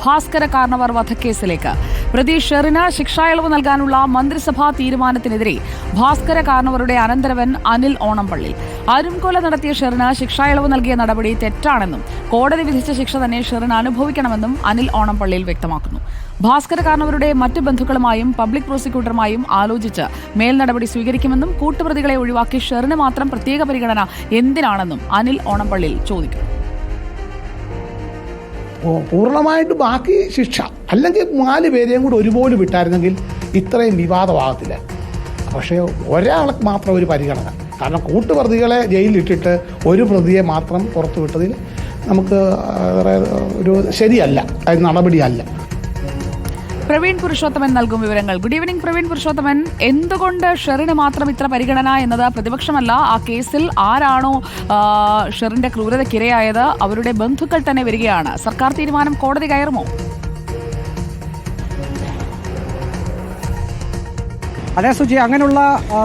ഭാസ്കര കാർണവർ വധക്കേസിലേക്ക്. പ്രതി ഷെറിന് ശിക്ഷായിളവ് നൽകാനുള്ള മന്ത്രിസഭാ തീരുമാനത്തിനെതിരെ ഭാസ്കര കാർണവറുടെ അനന്തരവൻ അനിൽ ഓണംപള്ളി അരുംകൊല നടത്തിയ ഷെറിന് ശിക്ഷായിളവ് നൽകിയ നടപടി തെറ്റാണെന്നും കോടതി വിധിച്ച ശിക്ഷ തന്നെ ഷെറിന് അനുഭവിക്കണമെന്നും അനിൽ ഓണംപള്ളിയിൽ വ്യക്തമാക്കുന്നു. ഭാസ്കര കാർണവരുടെ മറ്റ് ബന്ധുക്കളുമായും പബ്ലിക് പ്രോസിക്യൂട്ടറുമായും ആലോചിച്ച് മേൽനടപടി സ്വീകരിക്കുമെന്നും കൂട്ടുപ്രതികളെ ഒഴിവാക്കി ഷെറിന് മാത്രം പ്രത്യേക പരിഗണന എന്തിനാണെന്നും അനിൽ ഓണംപള്ളിയിൽ ചോദിക്കുന്നു പൂർണമായിട്ട് ബാക്കി ശിക്ഷ. അല്ലെങ്കിൽ നാല് പേരെയും കൂടി ഒരുപോലെ വിട്ടായിരുന്നെങ്കിൽ ഇത്രയും വിവാദമാകത്തില്ല. പക്ഷേ ഒരാൾക്ക് മാത്രം ഒരു പരിഗണന. കാരണം കൂട്ടുപ്രതികളെ ജയിലിലിട്ടിട്ട് ഒരു പ്രതിയെ മാത്രം പുറത്തു വിട്ടതിൽ നമുക്ക് ഒരു ശരിയല്ല. നടപടിയല്ല. പ്രവീൺ പുരുഷോത്തമൻ നൽകും വിവരങ്ങൾ. Good evening Praveen Purushothaman. എന്തുകൊണ്ട് ഷെറിന് മാത്രം ഇത്ര പരിഗണന എന്നത് പ്രതിപക്ഷമല്ല? ആ കേസിൽ ആരാണോ ഷെറിന്റെ ക്രൂരതയ്ക്കിരയായത്? അവരുടെ ബന്ധുക്കൾ തന്നെ വരികയാണ്. സർക്കാർ തീരുമാനം കോടതി കയറുമോ? അതെ സുജി അങ്ങനെയുള്ള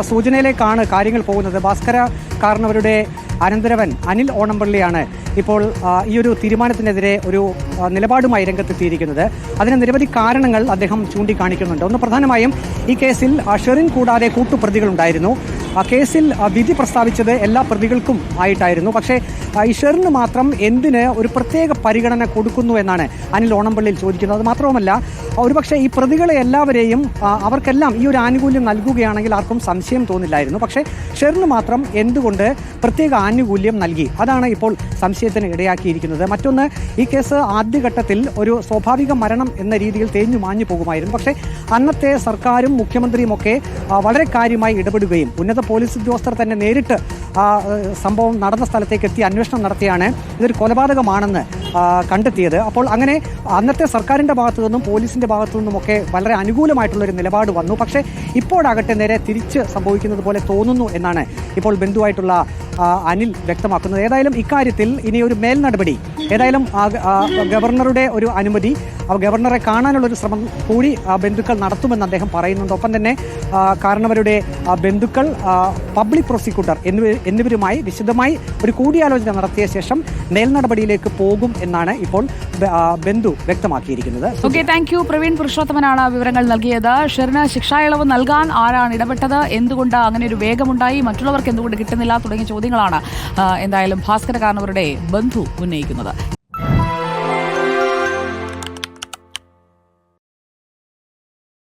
സൂചനയിലേക്കാണ് കാര്യങ്ങൾ പോകുന്നത്. ഭാസ്കര കാരണവരുടെ അനന്തരവൻ അനിൽ ഓണംപള്ളിയാണ് ഇപ്പോൾ ഈ ഒരു തീരുമാനത്തിനെതിരെ ഒരു നിലപാടുമായി രംഗത്തെത്തിയിരിക്കുന്നത്. അതിന് നിരവധി കാരണങ്ങൾ അദ്ദേഹം ചൂണ്ടിക്കാണിക്കുന്നുണ്ട്. ഒന്ന് പ്രധാനമായും ഈ കേസിൽ ഷെറിൻ കൂടാതെ കൂട്ടുപ്രതികളുണ്ടായിരുന്നു. ആ കേസിൽ വിധി പ്രസ്താവിച്ചത് എല്ലാ പ്രതികൾക്കും ആയിട്ടായിരുന്നു. പക്ഷേ ആ, മാത്രം എന്തിന് ഒരു പ്രത്യേക പരിഗണന കൊടുക്കുന്നു എന്നാണ് അനിൽ ഓണംപള്ളിയിൽ ചോദിക്കുന്നത്. അത് മാത്രവുമല്ല ഒരുപക്ഷെ ഈ പ്രതികളെ എല്ലാവരെയും അവർക്കെല്ലാം ഈ ഒരു ആനുകൂല്യം നൽകുകയാണെങ്കിൽ ആർക്കും സംശയം തോന്നില്ലായിരുന്നു. പക്ഷേ ഷെറിന് മാത്രം എന്തുകൊണ്ട് പ്രത്യേക ആനുകൂല്യം നൽകി? അതാണ് ഇപ്പോൾ സംശയത്തിന് ഇടയാക്കിയിരിക്കുന്നത്. മറ്റൊന്ന് ഈ കേസ് ആദ്യഘട്ടത്തിൽ ഒരു സ്വാഭാവിക മരണം എന്ന രീതിയിൽ തേഞ്ഞു മാഞ്ഞു പോകുമായിരുന്നു. പക്ഷേ അന്നത്തെ സർക്കാരും മുഖ്യമന്ത്രിയുമൊക്കെ വളരെ കാര്യമായി ഇടപെടുകയും ഉന്നത പോലീസ് ഉദ്യോഗസ്ഥർ തന്നെ നേരിട്ട് സംഭവം നടന്ന സ്ഥലത്തേക്ക് എത്തി അന്വേഷണം നടത്തിയാണ്. ഇതൊരു കൊലപാതകമാണെന്ന് കണ്ടെത്തിയത്. അപ്പോൾ അങ്ങനെ അന്നത്തെ സർക്കാരിന്റെ ഭാഗത്തു നിന്നും പോലീസിന്റെ ഭാഗത്തു നിന്നുമൊക്കെ വളരെ അനുകൂലമായിട്ടുള്ളൊരു നിലപാട് വന്നു. പക്ഷേ ഇപ്പോഴാകട്ടെ നേരെ തിരിച്ച് സംഭവിക്കുന്നത് പോലെ തോന്നുന്നു എന്നാണ് ഇപ്പോൾ ബന്ധുവായിട്ടുള്ള അനിൽ വ്യക്തമാക്കുന്നത്. ഏതായാലും ഇക്കാര്യത്തിൽ ഇനി ഒരു മേൽ നടപടി ഏതായാലും ഗവർണറുടെ ഒരു അനുമതി ഗവർണറെ കാണാനുള്ളൊരു ശ്രമം കൂടി ബന്ധുക്കൾ നടത്തുമെന്ന് അദ്ദേഹം പറയുന്നുണ്ട്. ഒപ്പം തന്നെ കാരണവരുടെ ബന്ധുക്കൾ പബ്ലിക് പ്രോസിക്യൂട്ടർ എന്നിവ എന്നിവരുമായി വിശദമായി ഒരു കൂടിയാലോചന നടത്തിയ ശേഷം മേൽ നടപടിയിലേക്ക് പോകും എന്നാണ് ഇപ്പോൾ ബന്ധു വ്യക്തമാക്കിയിരിക്കുന്നത്. ഓക്കെ താങ്ക് യു പ്രവീൺ പുരുഷോത്തമനാണ് വിവരങ്ങൾ നൽകിയത്. ഷെറിന് ശിക്ഷായിളവ് നൽകാൻ ആരാണ് ഇടപെട്ടത്? എന്തുകൊണ്ട് അങ്ങനെ ഒരു വേഗമുണ്ടായി? മറ്റുള്ളവർക്ക് എന്തുകൊണ്ട് കിട്ടുന്നില്ല? തുടങ്ങിയ ചോദ്യങ്ങളാണ് എന്തായാലും ഭാസ്കര കാരണവരുടെ ബന്ധു ഉന്നയിക്കുന്നത്.